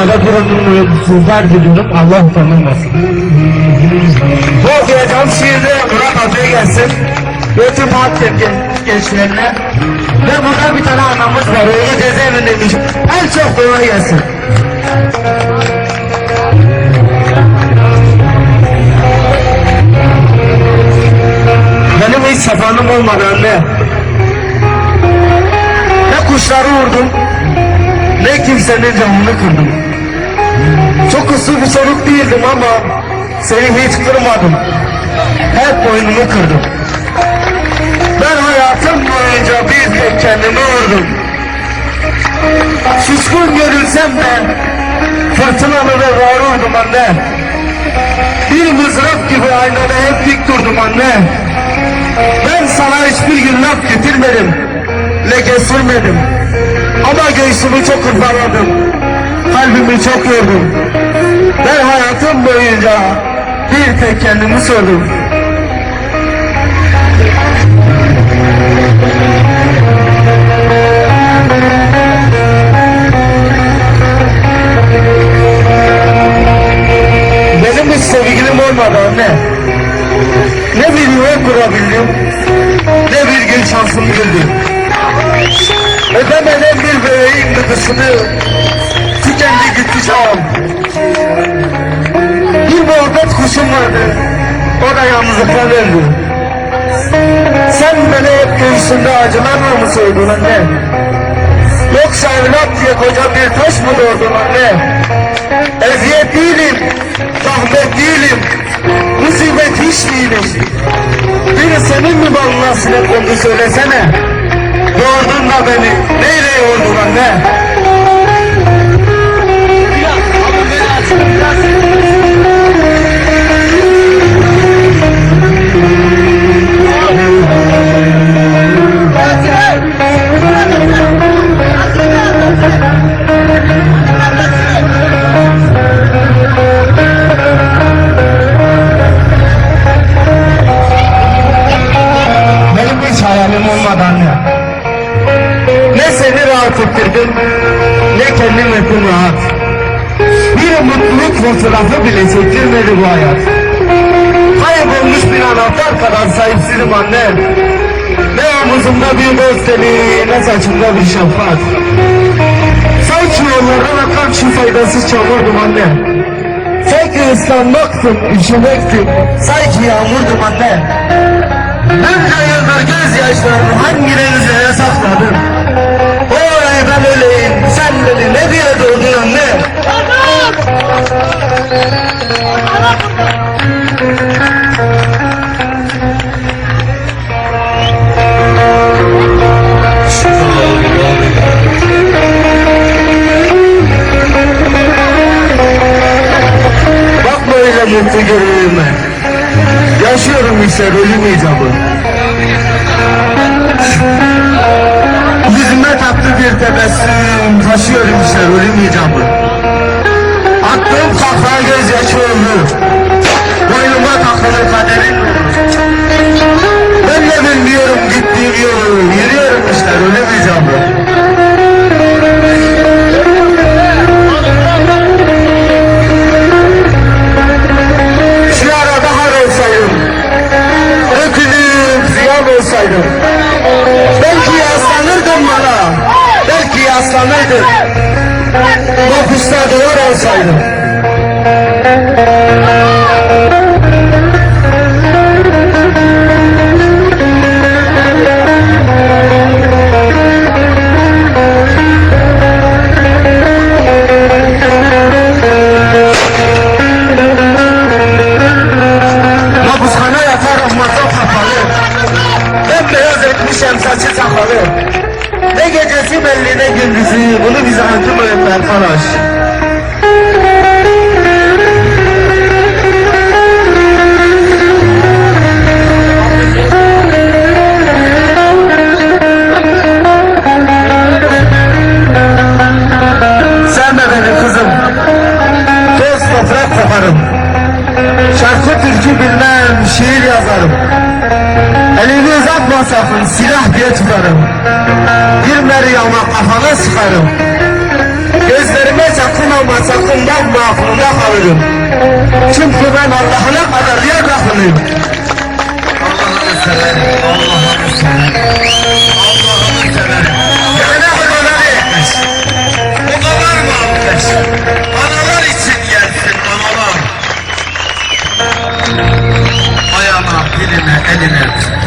arkada duran sizler diliyorum. Allah utanılmasın. Bu okuyacağım şiirde Murat Hoca'ya gelsin. Ve tüm gen- gençlerine. Ve burada bir tane anamız var. Oğlu cezaevindeymiş. En çok kolay gelsin. Benim hiç safanım olmadı anne. Ne kuşları vurdum, ne kimsenin canını kırdım. Çok uslu bir çocuk değildim ama seni hiç kırmadım. Hep boynumu kırdım. Ben hayatım boyunca bir tek kendimi vurdum. Suskun görülsem de fırtınalı ve var oldum anne. Bir mızrak gibi aynada hep dik durdum anne. Ben sana hiçbir gün laf getirmedim. Leke sürmedim. Ama göğsümü çok hırpaladım. Kalbimi çok yordum. Ben hayatım boyunca bir tek kendimi sordum. Benim hiç sevgilim olmadı anne. Ne bir yuva kurabildim, ne bir gün şansım güldü. Ödemeden bir bebeğin gıdısını çağım. Bir muhabbet kuşum vardı, o da yalnızlıktan öldü. Sen beni hep göğsünde acılarla mı soydun anne? Yoksa evlat diye koca bir taş mı doğurdun anne? Eziyet değilim, zahmet değilim, musibet hiç değilim. Biri senin mi balına sinek kondu söylesene. Doğurdun da beni, neyle kendim ettim rahat. Bir mutluluk fotoğrafı bile çektirmedi bu hayat. Kaybolmuş bir anahtar kadar sahipsizim anne. Ne omuzumda bir dost eli, ne saçımda bir şafak. Sanki yollardan akan şu faydasız çamurdum anne. Sanki ıslanmaktım, üşümektim. Sanki yağmurdum anne. Bunca yıldır gözyaşlarımı hangi denizlere sakladım? O arayı ben öleyim, sen beni ne diye doğdun anne? Bak böyle mutlu görünüme. Yaşıyorum işte ölüm icabı. Tebessüm taşıyorum işte ölüm icabı. Attığım kahkaha gözyaşı oldu. Boynuma takılı kaderin. Ben de bilmiyorum gittiğim yolu. Yürüyorum işte ölüm icabı. Yaslanırdım. Mahpusta duvar olsaydım. Mahpushane yatarım masa kapalı. Bembeyaz etmişem saçı sakalı. Ne gecesi belli ne gündüzü. Bunu bize öğretti arkadaş. Sevme masafın silah diye tutarım. Bir Meryem'e kafana sıkarım. Gözlerime sakın ama sakın bakma aklımda kalırım. Çünkü ben Allah'ına kadar yer kapılıyım. Allah'ını severim, Allah'ını severim. Allah'ını severim. Gelene kadar ne etmiş? O kadar mı almış? Analar için gelsin analar. Ayağına, diline, eline.